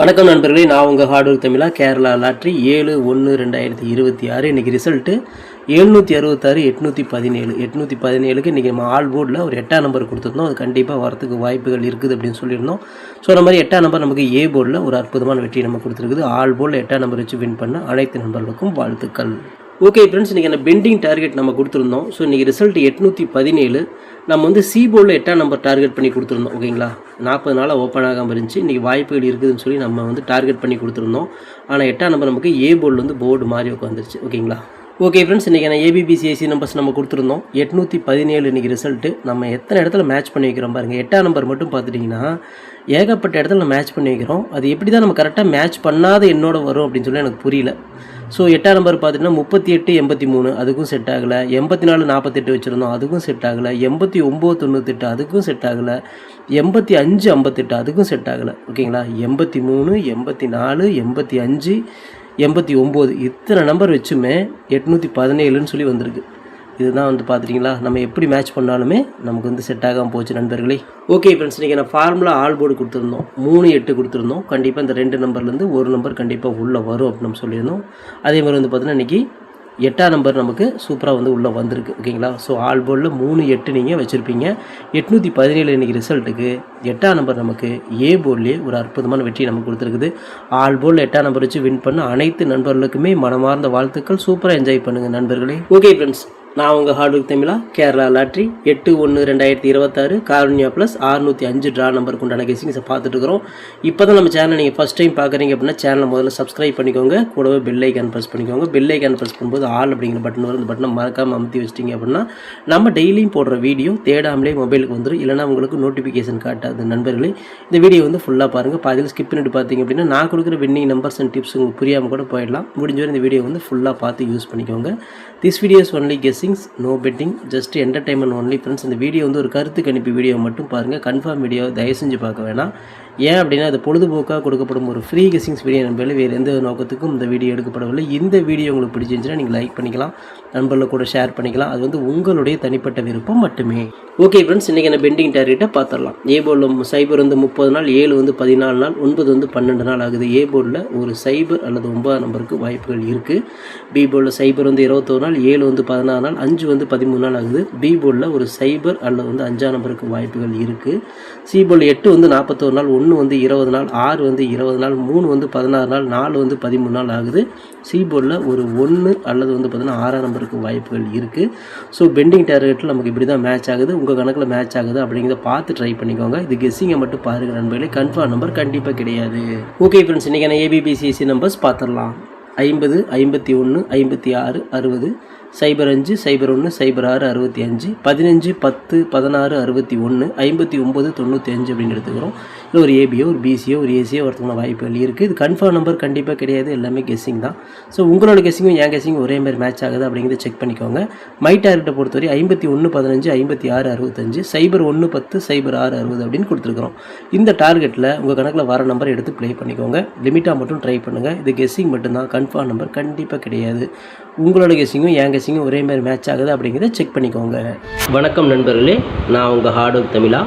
வணக்கம் நண்பர்களே நான் உங்கள் ஹார்ட்வேர் தமிழா கேரளா லாட்ரி ஏழு ஒன்று ரெண்டாயிரத்தி இருபத்தி ஆறு. இன்றைக்கி ரிசல்ட்டு எழுநூற்றி அறுபத்தாறு எட்நூற்றி பதினேழு. எட்நூற்றி பதினேழுக்கு இன்றைக்கி நம்ம ஆல் போர்டில் ஒரு எட்டாம் நம்பர் கொடுத்துருந்தோம். அது கண்டிப்பாக வரத்துக்கு வாய்ப்புகள் இருக்குது அப்படின்னு சொல்லியிருந்தோம். ஸோ அந்த மாதிரி எட்டாம் நம்பர் நமக்கு ஏ போர்டில் ஒரு அற்புதமான வெற்றி நம்ம கொடுத்துருக்குது. ஆல் போர்டில் எட்டாம் நம்பர் வச்சு வின் பண்ண அனைத்து நண்பர்களுக்கும் வாழ்த்துக்கள். ஓகே ஃப்ரெண்ட்ஸ் இன்றைக்கி அந்த பெண்டிங் டார்கெட் நம்ம கொடுத்துருந்தோம். ஸோ இன்றைக்கி ரிசல்ட் எட்நூற்றி பதினேழு. நம்ம வந்து சி போர்டில் எட்டாம் நம்பர் டார்கெட் பண்ணி கொடுத்துருந்தோம். ஓகேங்களா நாற்பது நாளாக ஓப்பன் ஆகாமல் இருந்துச்சு. இன்றைக்கி வாய்ப்புகள் இருக்குதுன்னு சொல்லி நம்ம வந்து டார்கெட் பண்ணி கொடுத்துருந்தோம். ஆனால் எட்டாம் நம்பர் நமக்கு ஏ போர்டில் வந்து போர்டு மாதிரி உட்காந்துருச்சு ஓகேங்களா ஓகே ஃப்ரெண்ட்ஸ் இன்றைக்கி நான் ஏபிபிசிஐசி நம்பர்ஸ் நம்ம கொடுத்துருந்தோம். எட்நூற்றி பதினேழு இன்றைக்கி ரிசல்ட்டு நம்ம எத்தனை இடத்துல மேட்ச் பண்ணி வைக்கிறோம் பாருங்கள் எட்டாம் நம்பர் மட்டும் பார்த்துட்டிங்கன்னா ஏகப்பட்ட இடத்துல நம்ம மேட்ச் பண்ணி வைக்கிறோம். அது எப்படி தான் நம்ம கரெக்டாக மேட்ச் பண்ணாத என்னோட வரும் அப்படின்னு சொல்லி எனக்கு புரியல. ஸோ எட்டாம் நம்பர் பார்த்திங்கன்னா முப்பத்தி எட்டு எண்பத்தி மூணு அதுக்கும் செட் ஆகலை. எண்பத்தி நாலு நாற்பத்தெட்டு வச்சுருந்தோம் அதுக்கும் செட் ஆகலை. எண்பத்தி ஒம்பது தொண்ணூத்தெட்டு அதுக்கும் செட் ஆகலை. எண்பத்தி அஞ்சு ஐம்பத்தெட்டு அதுக்கும் செட் ஆகலை. ஓகேங்களா எண்பத்தி மூணு எண்பத்தி நாலு எண்பத்தி அஞ்சு எண்பத்தி ஒம்பது. இத்தனை நம்பர் வச்சுமே எட்நூற்றி பதினேழுன்னு சொல்லி வந்திருக்கு. இதுதான் வந்து பார்த்துட்டிங்களா நம்ம எப்படி மேட்ச் பண்ணாலுமே நமக்கு வந்து செட் ஆகாமல் போச்சு நண்பர்களே. ஓகே ஃப்ரெண்ட்ஸ் இன்றைக்கி நான் ஃபார்முலா ஆல் போர்டு கொடுத்துருந்தோம். மூணு எட்டு கொடுத்துருந்தோம். கண்டிப்பாக இந்த ரெண்டு நம்பர்லேருந்து ஒரு நம்பர் கண்டிப்பாக உள்ளே வரும் அப்படின்னு நம்ம சொல்லியிருந்தோம். அதே மாதிரி வந்து பார்த்தீங்கன்னா இன்றைக்கி எட்டாம் நம்பர் நமக்கு சூப்பராக வந்து உள்ளே வந்திருக்கு ஓகேங்களா ஸோ ஆல் போர்டில் மூணு எட்டு நீங்கள் வச்சுருப்பீங்க. எட்நூற்றி பதினேழு இன்றைக்கி ரிசல்ட்டுக்கு எட்டாம் நம்பர் நமக்கு ஏ போர்ட்லேயே ஒரு அற்புதமான வெற்றி நமக்கு கொடுத்துருக்குது. ஆல் போர்டில் எட்டாம் நம்பர் வச்சு வின் பண்ண அனைத்து நண்பர்களுக்குமே மனமார்ந்த வாழ்த்துக்கள். சூப்பராக என்ஜாய் பண்ணுங்கள் நண்பர்களே. ஓகே ஃப்ரெண்ட்ஸ் நான் உங்கள் ஹார்ட்ஒர்க் தமிழா? கேரளா லாட்ரி எட்டு ஒன்று ரெண்டாயிரத்தி இருபத்தாறு கார்னியா ப்ளஸ் அறுநூற்றி அஞ்சு ட்ரா நம்பருக்கு உண்டான கெஸிங்ஸை பார்த்துட்டுருக்கிறோம் இப்போ தான் நம்ம சேனல் நீங்கள் ஃபஸ்ட் டைம் பார்க்குறீங்க அப்படின்னா சேனலை முதல்ல சப்ஸ்கிரைப் பண்ணிக்கோங்க. கூடவே பெல் ஐக்கான் ப்ரெஸ் பண்ணிக்கோங்க. பெல் ஐக்கான் ப்ரெஸ் பண்ணும்போது ஆல் அப்படிங்கிற பட்டன் வரும் அந்த பட்டனை மறக்காமல் அமுத்தி வச்சிட்டிங்க அப்படின்னா நம்ம டெய்லியும் போடுற வீடியோ தேடாமலே மொபைலுக்கு வந்துடும் இல்லைனா உங்களுக்கு நோட்டிஃபிகேஷன் காட்டாது நண்பர்களே. இந்த வீடியோ வந்து ஃபுல்லாக பாருங்கள் பாதியில் ஸ்கிப் பண்ணிட்டு பார்த்தீங்க அப்படின்னா நான் கொடுக்குற வின்னிங் நம்பர்ஸ் அண்ட் டிப்ஸ் உங்களுக்கு புரியாமல் கூட போயிடலாம். முடிஞ்சவரை இந்த வீடியோ வந்து ஃபுல்லாக பார்த்து யூஸ் பண்ணிக்கோங்க. This videos only guessings no betting just entertainment only friends இந்த வீடியோ வந்து ஒரு கருத்து கணிப்பு வீடியோ மட்டும் பாருங்கள் கன்ஃபார்ம் வீடியோ தயவு செஞ்சு பார்க்க வேணாம். ஏன் அப்படின்னா அது பொழுதுபோக்காக கொடுக்கப்படும் ஒரு ஃப்ரீ கெஸ்ஸிங்ஸ் வீடியோ நண்பர்களே வேறு எந்த நோக்கத்துக்கும் இந்த வீடியோ எடுக்கப்படவில்லை. இந்த வீடியோ உங்களுக்கு பிடிச்சிருந்துச்சுன்னா நீங்கள் லைக் பண்ணிக்கலாம். நண்பர்கள் கூட ஷேர் பண்ணிக்கலாம். அது வந்து உங்களுடைய தனிப்பட்ட விருப்பம் மட்டுமே. ஓகே ஃப்ரெண்ட்ஸ் இன்றைக்கி நான் பெண்டிங் டார்கெட்டை பார்த்துடலாம். ஏ போர்டில் சைபர் வந்து முப்பது நாள் ஏழு வந்து பதினாலு நாள் ஒன்பது வந்து பன்னெண்டு நாள் ஆகுது. ஏ போர்டில் ஒரு சைபர் அல்லது ஒன்பதாம் நம்பருக்கு வாய்ப்புகள் இருக்குது பி போர்டில் சைபர் வந்து இருபத்தோரு நாள் ஏழு வந்து பதினாறு நாள் அஞ்சு வந்து பதிமூணு நாள் ஆகுது. பி போர்டில் ஒரு சைபர் அல்லது வந்து அஞ்சாம் நம்பருக்கு வாய்ப்புகள் இருக்குது சி போர்டில் எட்டு வந்து நாற்பத்தோரு நாள் ஒன்று வந்து இருபது நாள் ஆறு வந்து இருபது நாள் மூணு வந்து பதினாறு நாள் நாலு வந்து பதிமூணு நாள் ஆகுது. சி போர்டில் ஒரு ஒன்று அல்லது வந்து பார்த்தீங்கன்னா ஆறாம் நம்பருக்கு வாய்ப்புகள் இருக்குது ஸோ பெண்டிங் டார்கெட்டில் நமக்கு இப்படி தான் மேட்ச் ஆகுது. உங்கள் கணக்கில் மேட்ச் ஆகுது அப்படிங்கிறத பார்த்து ட்ரை பண்ணிக்கோங்க. இது கெஸ்ஸிங்கை மட்டும் பாருங்கள் நண்பர்களே. கன்ஃபார்ம் நம்பர் கண்டிப்பாக கிடையாது. ஓகே ஃப்ரெண்ட்ஸ் இன்றைக்கான ஏபிபிசிசி நம்பர்ஸ் பார்த்துடலாம். ஐம்பது ஐம்பத்தி ஒன்று ஐம்பத்தி ஆறு அறுபது சைபர் அஞ்சு சைபர் ஒன்று சைபர் ஆறு அறுபத்தி அஞ்சு பதினஞ்சு பத்து பதினாறு அறுபத்தி ஒன்று ஐம்பத்தி ஒம்பது தொண்ணூற்றி அஞ்சு அப்படின்னு எடுத்துக்கிறோம். இல்லை ஒரு ஏபியோ ஒரு பிசியோ ஒரு ஏசியோ ஒருத்தவங்க வாய்ப்புகள் இருக்குது இது கன்ஃபார்ம் நம்பர் கண்டிப்பாக கிடையாது. எல்லாமே கெஸ்ஸிங் தான். ஸோ உங்களோட கெஸ்ஸிங்கும் என் கெஸ்ஸிங்கும் ஒரே மாதிரி மேட்ச் ஆகுது அப்படிங்கிறத செக் பண்ணிக்கோங்க. மை டார்கெட்டை பொறுத்தவரை ஐம்பத்தி ஒன்று பதினஞ்சு ஐம்பத்தி ஆறு அறுபத்தஞ்சு சைபர் ஒன்று பத்து சைபர் ஆறு அறுபது அப்படின்னு கொடுத்துருக்குறோம். இந்த டார்கெட்டில் உங்கள் கணக்கில் வர நம்பர் எடுத்து ப்ளே பண்ணிக்கோங்க. லிமிட்டாக மட்டும் ட்ரை பண்ணுங்கள் இது கெஸ்ஸிங் மட்டும்தான். கன்ஃபார்ம் நம்பர் கண்டிப்பாக கிடையாது. உங்களோட கெஸ்ஸிங்கும் என் கெஸ்ஸிங்கும் ஒரே மாதிரி மேட்ச் ஆகுது அப்படிங்கிறத செக் பண்ணிக்கோங்க. வணக்கம் நண்பர்களே நான் உங்கள் ஹார்ட் ஒர்க் தமிழா.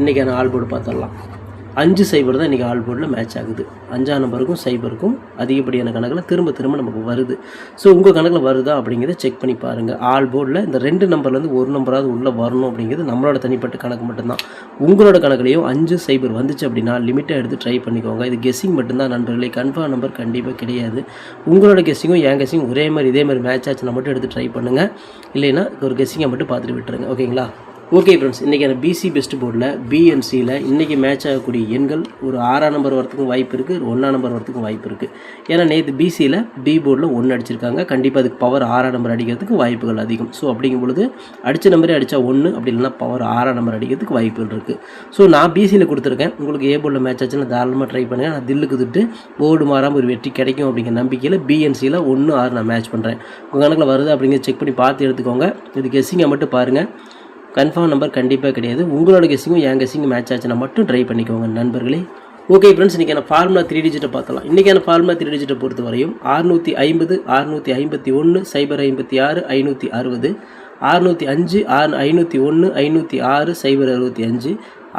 இன்றைக்கான ஆல் போர்டு பார்த்துடலாம். அஞ்சு சைபர் தான் இன்றைக்கி ஆல் போர்டில் மேட்ச் ஆகுது. அஞ்சாம் நம்பருக்கும் சைபருக்கும் அதிகப்படியான கணக்கில் திரும்ப திரும்ப நமக்கு வருது. ஸோ உங்கள் கணக்கில் வருதா அப்படிங்கிறத செக் பண்ணி பாருங்கள் ஆல் போர்டில் இந்த ரெண்டு நம்பர்லேருந்து ஒரு நம்பராவது உள்ளே வரணும் அப்படிங்கிறது நம்மளோட தனிப்பட்ட கணக்கு மட்டும்தான். உங்களோட கணக்குலையும் அஞ்சு சைபர் வந்துச்சு அப்படின்னா லிமிட்டாக எடுத்து ட்ரை பண்ணிக்கோங்க. இது கெஸ்ஸிங் மட்டும்தான் நண்பர்களே. கன்ஃபார்ம் நம்பர் கண்டிப்பாக கிடையாது. உங்களோட கெஸ்ஸிங்கும் என் கெஸ்ஸிங் ஒரே மாதிரி இதே மாதிரி மேட்ச் ஆச்சுன்னா மட்டும் எடுத்து ட்ரை பண்ணுங்கள் இல்லைன்னா ஒரு கெஸ்ஸிங்கை மட்டும் பார்த்துட்டு விட்டுருங்க. ஓகேங்களா ஓகே ஃப்ரெண்ட்ஸ் இன்றைக்கான பிசி பெஸ்ட் போர்டில் பிஎன்சியில் இன்றைக்கி மேட்ச் ஆகக்கூடிய எண்கள் ஒரு ஆறாம் நம்பர் வரத்துக்கும் வாய்ப்பு இருக்குது ஒரு ஒன்றாம் நம்பர் வரத்துக்கும் வாய்ப்பு இருக்குது ஏன்னா நேற்று பிசியில் பி போர்டில் ஒன்று அடிச்சிருக்காங்க. கண்டிப்பாக அதுக்கு பவர் ஆறாம் நம்பர் அடிக்கிறதுக்கு வாய்ப்புகள் அதிகம். ஸோ அப்படிங்கும் பொழுது அடித்த நம்பரே அடித்தா ஒன்று அப்படி இல்லைன்னா பவர் ஆறாம் நம்பர் அடிக்கிறதுக்கு வாய்ப்புகள் இருக்குது ஸோ நான் பிசியில் கொடுத்துருக்கேன். உங்களுக்கு ஏ போர்டில் மேட்ச் ஆச்சுன்னா தாராளமாக ட்ரை பண்ணுங்கள் நான் தில்லுக்கு திட்டு போர்டு மாறாமல் ஒரு வெற்றி கிடைக்கும் அப்படிங்கிற நம்பிக்கையில் பிஎன்சியில் ஒன்று ஆறு நான் மேட்ச் பண்ணுறேன் உங்கள் கணக்கில் வருது அப்படிங்கிறத செக் பண்ணி பார்த்து எடுத்துக்கோங்க. இது கெஸ்ஸிங்கை மட்டும் பாருங்கள் கன்ஃபார்ம் நம்பர் கண்டிப்பாக கிடையாது. உங்களோட கெஸிங்கும் என் கெஸிங்கும் மேட்ச் ஆச்சுன்னா மட்டும் ட்ரை பண்ணிக்கோங்க நண்பர்களே. ஓகே ஃப்ரெண்ட்ஸ் இன்றைக்கான ஃபார்முலா த்ரீ டிஜிட்டை பார்த்தலாம் இன்றைக்கான ஃபார்முலா த்ரீ டிஜிட்டை பொறுத்த வரையும் அறுநூற்றி ஐம்பது அறுநூற்றி ஐம்பத்தி ஒன்று சைபர் ஐம்பத்தி ஆறு ஐநூற்றி அறுபது அறுநூற்றி அஞ்சு ஆறு ஐநூற்றி ஒன்று ஐநூற்றி ஆறு சைபர் அறுபத்தி அஞ்சு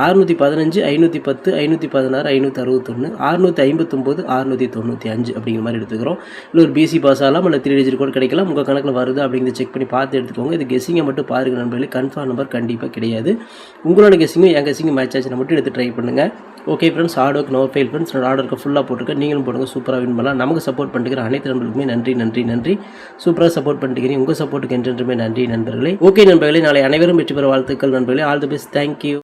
அறுநூற்றி பதினஞ்சு ஐநூற்றி பத்து ஐநூற்றி பதினாறு ஐநூற்றி அறுபத்தொன்று அறுநூற்றி ஐம்பத்தொம்போது அறுநூற்றி தொண்ணூற்றி அஞ்சு அப்படிங்கிற மாதிரி எடுத்துக்கிறோம். இல்லை ஒரு பிசி பாஸ் ஆகலாம் இல்லை த்ரீ டிஜிட் கூட கிடைக்கலாம். உங்கள் கணக்கில் வருது அப்படிங்கிறத செக் பண்ணி பார்த்து எடுத்துக்கோங்க. இது கெஸிங்கை மட்டும் பாருங்கள் நண்பர்களே. கன்ஃபார்ம் நம்பர் கண்டிப்பாக கிடையாது. உங்களோட கெஸிங்கும் என் கெஸிங்கும் மேட்ச் ஆச்சுன்னா மட்டும் எடுத்து ட்ரை பண்ணுங்கள் ஓகே ஃப்ரெண்ட்ஸ் ஆர்டருக்கு நோ ஃபெயில் ஃப்ரெண்ட்ஸ் நான் ஆர்டருக்கு ஃபுல்லாக போட்டுருக்கேன். நீங்களும் போடுங்க. சூப்பராக வின் பண்ணலாம். நமக்கு சப்போர்ட் பண்ணிக்கிற அனைத்து நண்பர்களுக்குமே நன்றி நன்றி நன்றி. சூப்பராக சப்போர்ட் பண்ணிக்கிறீங்க உங்கள் சப்போர்ட்டுக்கு என்றென்றுமே நன்றி நண்பர்களே. ஓகே நண்பர்களே. நாளை அனைவரும் வெற்றி பெற வாழ்த்துக்கள் நண்பர்களே. All the best thank you